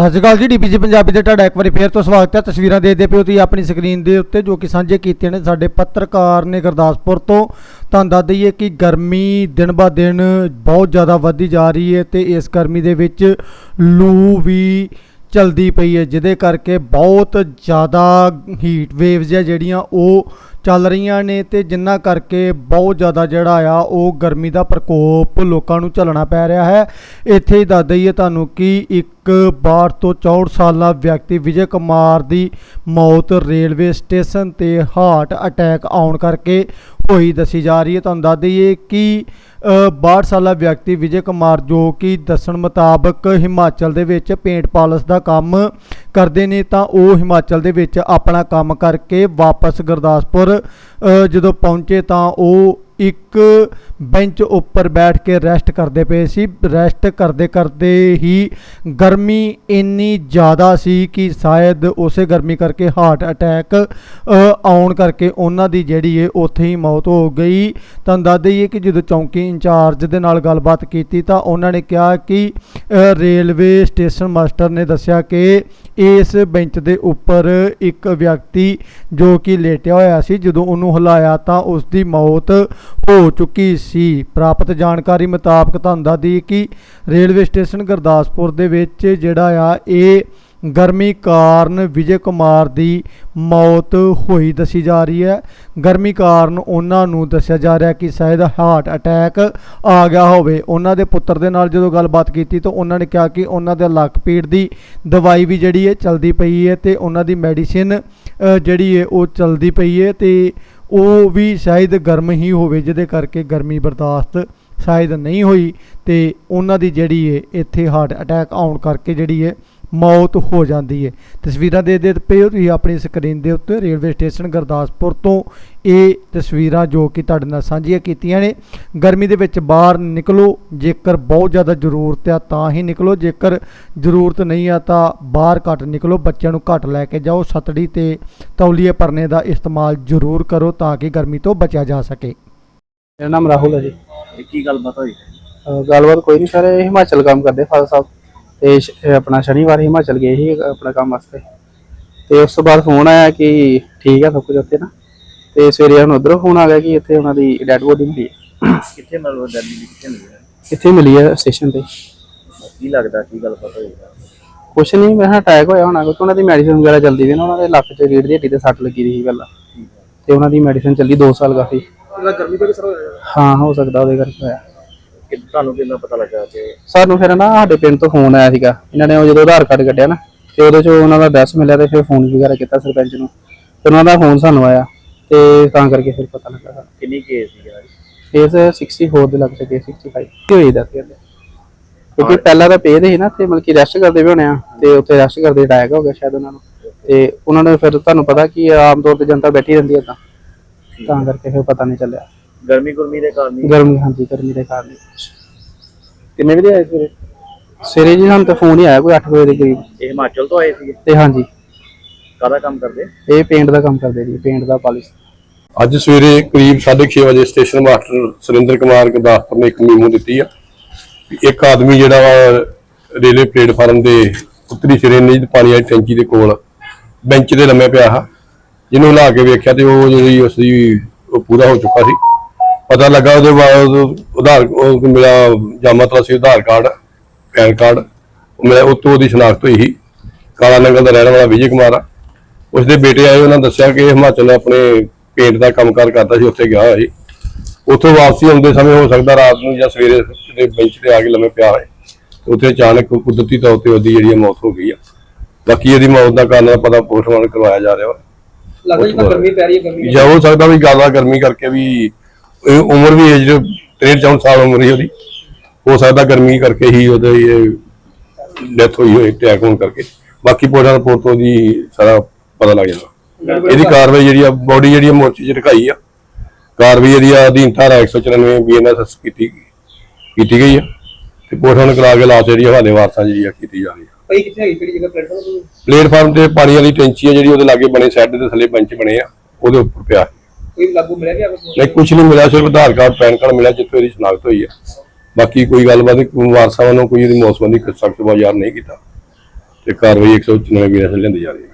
ਸਤਿ ਸ਼੍ਰੀ ਅਕਾਲ ਜੀ ਡੀਪੀਜੀ ਪੰਜਾਬੀ 'ਤੇ ਤੁਹਾਡਾ ਇੱਕ ਵਾਰੀ ਫੇਰ ਤੋਂ ਸਵਾਗਤ ਹੈ। ਤਸਵੀਰਾਂ ਦੇਖਦੇ ਪਿਓ ਤੁਸੀਂ ਆਪਣੀ ਸਕਰੀਨ ਦੇ ਉੱਤੇ, ਜੋ ਕਿ ਸਾਂਝੇ ਕੀਤੀਆਂ ਨੇ ਸਾਡੇ ਪੱਤਰਕਾਰ ਨੇ ਗੁਰਦਾਸਪੁਰ ਤੋਂ। ਤੁਹਾਨੂੰ ਦੱਸ ਦਈਏ ਕਿ ਗਰਮੀ ਦਿਨ ਬਾ ਦਿਨ ਬਹੁਤ ਜ਼ਿਆਦਾ ਵੱਧਦੀ ਜਾ ਰਹੀ ਹੈ ਤੇ ਇਸ ਗਰਮੀ ਦੇ ਵਿੱਚ ਲੂ ਵੀ ਚਲਦੀ ਪਈ ਹੈ, ਜਿਹਦੇ ਕਰਕੇ ਬਹੁਤ ਜ਼ਿਆਦਾ ਹੀਟ ਵੇਵਸ ਆ ਜਿਹੜੀਆਂ ਉਹ ਚੱਲ ਰਹੀਆਂ ਨੇ ਤੇ ਜਿੰਨਾ ਕਰਕੇ ਬਹੁਤ ਜ਼ਿਆਦਾ ਜਿਹੜਾ ਆ, ਉਹ ਗਰਮੀ ਦਾ ਪ੍ਰਕੋਪ ਲੋਕਾਂ ਨੂੰ ਝੱਲਣਾ ਪੈ ਰਿਹਾ ਹੈ। ਇੱਥੇ ਹੀ ਦੱਸ ਦਈਏ ਤੁਹਾਨੂੰ ਕਿ ਇੱਕ 62 ਤੋਂ 64 ਸਾਲਾ ਵਿਅਕਤੀ ਵਿਜੇ ਕੁਮਾਰ ਦੀ ਮੌਤ ਰੇਲਵੇ ਸਟੇਸ਼ਨ ਤੇ ਹਾਰਟ ਅਟੈਕ ਆਉਣ ਕਰਕੇ ਹੋਈ ਦੱਸੀ ਜਾ ਰਹੀ ਹੈ। ਤੁਹਾਨੂੰ ਦੱਸ ਦਈਏ ਕਿ 62 ਸਾਲਾ ਵਿਅਕਤੀ ਵਿਜੇ ਕੁਮਾਰ ਜੋ ਕਿ ਦੱਸਣ ਮੁਤਾਬਕ ਹਿਮਾਚਲ ਦੇ ਵਿੱਚ ਪੇਂਟ ਪਾਲਸ ਦਾ ਕੰਮ ਕਰਦੇ ਨੇ ਤਾਂ ਉਹ ਹਿਮਾਚਲ ਦੇ ਵਿੱਚ ਆਪਣਾ ਕੰਮ ਕਰਕੇ ਵਾਪਸ ਗੁਰਦਾਸਪੁਰ ਜਦੋਂ ਪਹੁੰਚੇ ਤਾਂ ਉਹ ਇੱਕ ਬੈਂਚ ਉੱਪਰ ਬੈਠ ਕੇ ਰੈਸਟ ਕਰਦੇ ਪਏ ਸੀ। ਰੈਸਟ ਕਰਦੇ ਕਰਦੇ ਹੀ ਗਰਮੀ ਇੰਨੀ ਜ਼ਿਆਦਾ ਸੀ ਕਿ ਸ਼ਾਇਦ ਉਸੇ ਗਰਮੀ ਕਰਕੇ ਹਾਰਟ ਅਟੈਕ ਆਉਣ ਕਰਕੇ ਉਹਨਾਂ ਦੀ ਜਿਹੜੀ ਹੈ ਉੱਥੇ ਹੀ ਮੌਤ ਹੋ ਗਈ। ਤੁਹਾਨੂੰ ਦੱਸ ਦਈਏ ਕਿ ਜਦੋਂ ਚੌਂਕੀ ਇੰਚਾਰਜ ਦੇ ਨਾਲ ਗੱਲਬਾਤ ਕੀਤੀ ਤਾਂ ਉਹਨਾਂ ਨੇ ਕਿਹਾ ਕਿ ਰੇਲਵੇ ਸਟੇਸ਼ਨ ਮਾਸਟਰ ਨੇ ਦੱਸਿਆ ਕਿ ਇਸ ਬੈਂਚ ਦੇ ਉੱਪਰ ਇੱਕ ਵਿਅਕਤੀ ਜੋ ਕਿ ਲੇਟਿਆ ਹੋਇਆ ਸੀ, ਜਦੋਂ ਉਹਨੂੰ ਹਿਲਾਇਆ ਤਾਂ ਉਸ ਦੀ ਮੌਤ ਹੋ ਹੋ ਚੁੱਕੀ ਸੀ। ਪ੍ਰਾਪਤ ਜਾਣਕਾਰੀ ਮੁਤਾਬਕ ਤੁਹਾਨੂੰ ਦੱਸ ਕਿ ਰੇਲਵੇ ਸਟੇਸ਼ਨ ਗੁਰਦਾਸਪੁਰ ਦੇ ਵਿੱਚ ਜਿਹੜਾ ਆ, ਇਹ ਗਰਮੀ ਕਾਰਨ ਵਿਜੇ ਕੁਮਾਰ ਦੀ ਮੌਤ ਹੋਈ ਦੱਸੀ ਜਾ ਰਹੀ ਹੈ। ਗਰਮੀ ਕਾਰਨ ਉਹਨਾਂ ਨੂੰ ਦੱਸਿਆ ਜਾ ਰਿਹਾ ਕਿ ਸ਼ਾਇਦ ਹਾਰਟ ਅਟੈਕ ਆ ਗਿਆ ਹੋਵੇ। ਉਹਨਾਂ ਦੇ ਪੁੱਤਰ ਦੇ ਨਾਲ ਜਦੋਂ ਗੱਲਬਾਤ ਕੀਤੀ ਤਾਂ ਉਹਨਾਂ ਨੇ ਕਿਹਾ ਕਿ ਉਹਨਾਂ ਦੇ ਲੱਕ ਪੀੜ ਦੀ ਦਵਾਈ ਵੀ ਜਿਹੜੀ ਹੈ ਚਲਦੀ ਪਈ ਹੈ ਤੇ ਉਹਨਾਂ ਦੀ ਮੈਡੀਸਿਨ ਜਿਹੜੀ ਹੈ ਉਹ ਚਲਦੀ ਪਈ ਹੈ ਤੇ ਉਹ ਵੀ ਸ਼ਾਇਦ ਗਰਮ ਹੀ ਹੋਵੇ, ਜਿਹਦੇ ਕਰਕੇ ਗਰਮੀ ਬਰਦਾਸ਼ਤ ਸ਼ਾਇਦ ਨਹੀਂ ਹੋਈ ਤੇ ਉਹਨਾਂ ਦੀ ਜਿਹੜੀ ਹੈ ਇੱਥੇ ਹਾਰਟ ਅਟੈਕ ਆਉਣ ਕਰਕੇ ਜਿਹੜੀ ਹੈ ਮੌਤ ਹੋ ਜਾਂਦੀ ਹੈ ਤਸਵੀਰਾਂ ਦੇ ਦੇ ਪਏ ਹੋ ਤੁਸੀਂ ਆਪਣੀ ਸਕਰੀਨ ਦੇ ਉੱਤੇ ਰੇਲਵੇ ਸਟੇਸ਼ਨ ਗੁਰਦਾਸਪੁਰ ਤੋਂ ਇਹ ਤਸਵੀਰਾਂ ਜੋ ਕਿ ਤੁਹਾਡੇ ਨਾਲ ਸਾਂਝੀਆਂ ਕੀਤੀਆਂ ਨੇ। ਗਰਮੀ ਦੇ ਵਿੱਚ ਬਾਹਰ ਨਿਕਲੋ ਜੇਕਰ ਬਹੁਤ ਜ਼ਿਆਦਾ ਜ਼ਰੂਰਤ ਆ ਤਾਂ ਹੀ ਨਿਕਲੋ ਜੇਕਰ ਜ਼ਰੂਰਤ ਨਹੀਂ ਆ ਤਾਂ ਬਾਹਰ ਘੱਟ ਨਿਕਲੋ ਬੱਚਿਆਂ ਨੂੰ ਘੱਟ ਲੈ ਕੇ ਜਾਓ। ਸਤੜੀ ਤੇ ਤੌਲੀਏ ਪਰਨੇ ਦਾ ਇਸਤੇਮਾਲ ਜ਼ਰੂਰ ਕਰੋ ਤਾਂ ਕਿ ਗਰਮੀ ਤੋਂ ਬਚਿਆ ਜਾ ਸਕੇ। ਮੇਰਾ ਨਾਮ ਰਾਹੁਲ ਹੈ ਜੀ। ਇਹ ਕੀ ਗੱਲਬਾਤ ਹੋਈ? ਗੱਲਬਾਤ ਕੋਈ ਨਹੀਂ ਸਰ ਇਹ ਹਿਮਾਚਲ ਕੰਮ ਕਰਦੇ ਫਾਦਰ ਸਾਹਿਬ। ਤੇ ਆਪਣਾ ਸ਼ਨੀਵਾਰ ਹਿਮਾਚਲ ਗਏ ਸੀ ਆਪਣਾ ਕੰਮ ਵਾਸਤੇ। ਤੇ ਉਸ ਤੋਂ ਬਾਅਦ ਫੋਨ ਆਇਆ ਕਿ ਠੀਕ ਹੈ ਸਭ ਕੁਝ ਉੱਥੇ ਨਾ। ਤੇ ਸਵੇਰੇ ਹੁਣ ਉਧਰੋਂ ਫੋਨ ਆ ਗਿਆ ਕਿ ਇੱਥੇ ਉਹਨਾਂ ਦੀ ਡੈਡ ਬੋਡੀ ਮਿਲੀ ਹੈ ਕਿੱਥੇ ਮਤਲਬ ਦਿੱਲੀ ਦੀ ਕਿੱਥੇ ਮਿਲੀ ਹੈ? ਇੱਥੇ ਮਿਲੀ ਹੈ ਸਟੇਸ਼ਨ ਤੇ। ਕੀ ਲੱਗਦਾ ਕੀ ਗੱਲਬਾਤ ਹੋਈ? ਕੁਛ ਨਹੀਂ ਮੈਂ ਅਟੈਕ ਹੋਇਆ ਹੋਣਾ ਕਿਉਂਕਿ ਉਹਨਾਂ ਦੀ ਮੈਡੀਸਿਨ ਵਗੈਰਾ ਚੱਲਦੀ ਵੀ ਨਾ ਉਹਨਾਂ ਦੇ ਲੱਕ 'ਚ ਰੀੜ ਦੀ ਹੱਡੀ ਤੇ ਸੱਟ ਲੱਗੀ ਰਹੀ ਸੀ ਪਹਿਲਾਂ। ਤੇ ਉਹਨਾਂ ਦੀ ਮੈਡੀਸਿਨ ਚੱਲੀ 2 ਸਾਲ ਕਾਫੀ। ਇਹਦਾ ਗਰਮੀ ਤੋਂ ਕਿਸਰ ਹੋਇਆ? ਹਾਂ ਹੋ ਸਕਦਾ ਉਹਦੇ ਕਰਕੇ ਹੋਇਆ। ਕਿ ਤੁਹਾਨੂੰ ਕਿੰਨਾ ਪਤਾ ਲੱਗਾ ਕਿ ਸਾਨੂੰ ਫਿਰ ਨਾ ਸਾਡੇ ਪਿੰਡ ਤੋਂ ਫੋਨ ਆਇਆ ਸੀਗਾ। ਇਹਨਾਂ ਨੇ ਉਹ ਜਦੋਂ ਆਧਾਰ ਕਾਰਡ ਕੱਢਿਆ ਨਾ ਤੇ ਉਹਦੇ ਚੋਂ ਉਹਨਾਂ ਦਾ ਐਡਰੈਸ ਮਿਲਿਆ ਤੇ ਫਿਰ ਫੋਨ ਵਗੈਰਾ ਕੀਤਾ ਸਰਪੰਚ ਨੂੰ। ਤੇ ਉਹਨਾਂ ਦਾ ਫੋਨ ਸਾਨੂੰ ਆਇਆ ਤੇ ਤਾਂ ਕਰਕੇ ਫਿਰ ਪਤਾ ਲੱਗਾ। ਸਾਨੂੰ ਕਿੰਨੀ ਕੇਸ ਸੀ ਯਾਰ ਕੇਸ 64 ਦੇ ਲੱਗ ਚੁੱਕੇ 65 ਕੀ ਹੋਈ ਦਾ ਤੇ ਕਿਉਂਕਿ ਪਹਿਲਾਂ ਤਾਂ ਪੇ ਦੇ ਸੀ ਨਾ ਤੇ ਮਤਲਬ ਕਿ ਰੈਸਟ ਕਰਦੇ ਵੀ ਹੋਣੇ ਆ ਤੇ ਉੱਥੇ ਰੈਸਟ ਕਰਦੇ ਅਟੈਕ ਹੋ ਗਿਆ ਸ਼ਾਇਦ ਉਹਨਾਂ ਨੂੰ। ਤੇ ਉਹਨਾਂ ਨੇ ਫਿਰ ਤੁਹਾਨੂੰ ਪਤਾ ਕਿ ਆਮ ਤੌਰ ਤੇ ਜਨਤਾ ਬੈਠੀ ਰਹਿੰਦੀ ਹੈ ਤਾਂ। ਤਾਂ ਕਰਕੇ ਫਿਰ ਪਤਾ ਨਹੀਂ ਚੱਲਿਆ। ਗਰਮੀ ਗੁਰਮੀ ਦੇ ਕਾਰਨ ਹੀ। ਗਰਮੀ ਹਾਂਜੀ ਗਰਮੀ ਦੇ ਕਾਰਨ ਕਿੰਨੇ ਵਜੇ ਆਏ ਸਵੇਰੇ? ਸਵੇਰੇ ਜੀ ਸਾਨੂੰ ਤਾਂ ਫੋਨ ਹੀ ਆਇਆ ਕੋਈ 8 ਵਜੇ ਦੇ ਕਰੀਬ। ਇਹ ਹਿਮਾਚਲ ਤੋਂ ਆਏ ਸੀਗੇ? ਤੇ ਹਾਂਜੀ। ਕਾਹਦਾ ਕੰਮ ਕਰਦੇ? ਇਹ ਪੇਂਟ ਦਾ ਕੰਮ ਕਰਦੇ ਜੀ ਪੇਂਟ ਦਾ ਪਾਲਿਸ਼। ਅੱਜ ਸਵੇਰੇ ਕਰੀਬ 6:30 ਵਜੇ ਸਟੇਸ਼ਨ ਮਾਸਟਰ ਸੁਰਿੰਦਰ ਕੁਮਾਰ ਗੁਰਦਾਸਪੁਰ ਨੇ ਇੱਕ ਮੀਮੋ ਦਿੱਤੀ ਆ। ਵੀ ਇੱਕ ਆਦਮੀ ਜਿਹੜਾ ਵਾ ਰੇਲਵੇ ਪਲੇਟਫਾਰਮ ਦੇ ਉੱਤਰੀ ਸਿਰੇ ਨਿਜ ਪਾਣੀ ਵਾਲੀ ਟੈਂਕੀ ਦੇ ਕੋਲ ਬੈਂਚ ਤੇ ਲੰਮੇ ਪਿਆ ਆ ਜਿਹਨੂੰ ਲਾ ਕੇ ਵੇਖਿਆ ਤੇ ਉਹ ਜਿਹੜੀ ਉਸ ਦੀ ਉਹ ਪੂਰਾ ਹੋ ਚੁੱਕਾ ਸੀ। ਪਤਾ ਲੱਗਾ ਉਹਦੇ ਬਾਅਦ ਉਧਾਰ ਉਹ ਮੇਰਾ ਜਾਮਤਲਾ ਸੀ ਉਧਾਰ ਕਾਰਡ ਪੈਨ ਕਾਰਡ। ਉਹ ਮੇਰਾ ਉਹ ਤੋਂ ਉਹਦੀ ਸ਼ਨਾਖਤ ਹੋਈ ਸੀ। ਕਾਲਾ ਨੰਗਲ ਦਾ ਰਹਿਣ ਵਾਲਾ ਵਿਜੇ ਕੁਮਾਰ ਆ। ਉਸਦੇ ਬੇਟੇ ਆਏ ਉਹਨਾਂ ਦੱਸਿਆ ਕਿ ਹਿਮਾਚਲ ਆਪਣੇ ਪੇਂਟ ਦਾ ਕੰਮਕਾਰ ਕਰਦਾ ਸੀ ਉੱਥੇ ਗਿਆ ਹੋਇਆ ਸੀ। ਉੱਥੋਂ ਵਾਪਸੀ ਆਉਂਦੇ ਸਮੇਂ ਹੋ ਸਕਦਾ ਰਾਤ ਨੂੰ ਜਾਂ ਸਵੇਰੇ ਕਿਤੇ ਬੈਂਚ ਤੇ ਆ ਕੇ ਲੰਮੇ ਪਿਆ ਹੋਏ। ਉੱਥੇ ਅਚਾਨਕ ਕੁਦਰਤੀ ਤੌਰ ਤੇ ਉਹਦੀ ਜਿਹੜੀ ਮੌਤ ਹੋ ਗਈ ਆ। ਬਾਕੀ ਇਹਦੀ ਮੌਤ ਦਾ ਕਾਰਨ ਦਾ ਪਤਾ ਪੋਸਟਮਾਰਟਮ ਕਰਵਾਇਆ ਜਾ ਰਿਹਾ ਵਾ। ਲੱਗਦਾ ਜਿੱਦਾਂ ਗਰਮੀ ਪੈ ਰਹੀ ਹੈ ਗਰਮੀ ਜਾਂ ਹੋ ਸਕਦਾ ਵੀ ਜ਼ਿਆਦਾ ਗਰਮੀ ਕਰਕੇ ਵੀ ਇਹ ਉਮਰ ਵੀ ਏਜ 63 64 ਸਾਲ ਉਮਰ ਹੀ ਉਹਦੀ। ਹੋ ਸਕਦਾ ਗਰਮੀ ਕਰਕੇ ਹੀ ਉਹਦਾ ਇਹ ਡੈਥ ਹੋਈ ਹੋਈ ਅਟੈਕ ਹੋਣ ਕਰਕੇ। ਬਾਕੀ ਪੋਸਟਮਾਰਟਮ ਰਿਪੋਰਟ ਤੋਂ ਦੀ ਸਾਰਾ ਪਤਾ ਲੱਗ ਜਾਣਾ ਇਹਦੀ ਕਾਰਵਾਈ ਜਿਹੜੀ ਆ ਬੋਡੀ ਜਿਹੜੀ ਆ ਮੋਰਚੇ 'ਚ ਰਖਾਈ ਆ। ਕਾਰਵਾਈ ਇਹਦੀ ਆ ਅਧੀਨ ਧਾਰਾ 194 ਬੀਐਨਐਸ ਕੀਤੀ ਕੀਤੀ ਗਈ ਆ। ਤੇ ਪੋਸਟਮਾਰਟਮ ਕਰਾ ਕੇ ਲਾਸ਼ ਜਿਹੜੀ ਹਵਾਲੇ ਵਾਰਸਾਂ ਜਿਹੜੀ ਆ ਕੀਤੀ ਜਾ ਰਹੀ ਆ। ਭਾਈ ਕਿੱਥੇ ਹੈਗੀ ਕਿਹੜੀ ਜਗ੍ਹਾ ਪਲੇਟਫਾਰਮ ਪਲੇਟਫਾਰਮ ਤੇ ਪਾਣੀ ਵਾਲੀ ਟੈਂਕੀ ਆ ਜਿਹੜੀ ਉਹਦੇ ਲਾਗੇ ਬਣੇ ਸੈੱਡ ਦੇ ਥੱਲੇ ਬੰਚ ਬਣੇ ਆ ਉਹਦੇ ਉੱਪਰ ਪਿਆ। ਕੋਈ ਲਾਗੂ ਮਿਲਿਆ ਗਿਆ ਕੁਝ ਨਹੀਂ ਕੁਝ ਨਹੀਂ ਮਿਲਿਆ ਸਿਰਫ ਆਧਾਰ ਕਾਰਡ ਪੈਨ ਕਾਰਡ ਮਿਲਿਆ ਜਿੱਥੋਂ ਇਹਦੀ ਸ਼ਨਾਖਤ ਹੋਈ ਹੈ। ਬਾਕੀ ਕੋਈ ਗੱਲਬਾਤ ਨਹੀਂ, ਕੋਈ ਵਾਰਸਾਂ ਵੱਲੋਂ ਕੋਈ ਇਹਦੀ ਮੌਤ ਦੀ ਸਖਤ ਬਾਜ਼ਾਰ ਨਹੀਂ ਕੀਤਾ। ਤੇ ਕਾਰਵਾਈ 194 ਵੀਰਾਂ ਸੇ ਲੈਂਦੀ ਜਾ ਰਹੀ ਹੈ।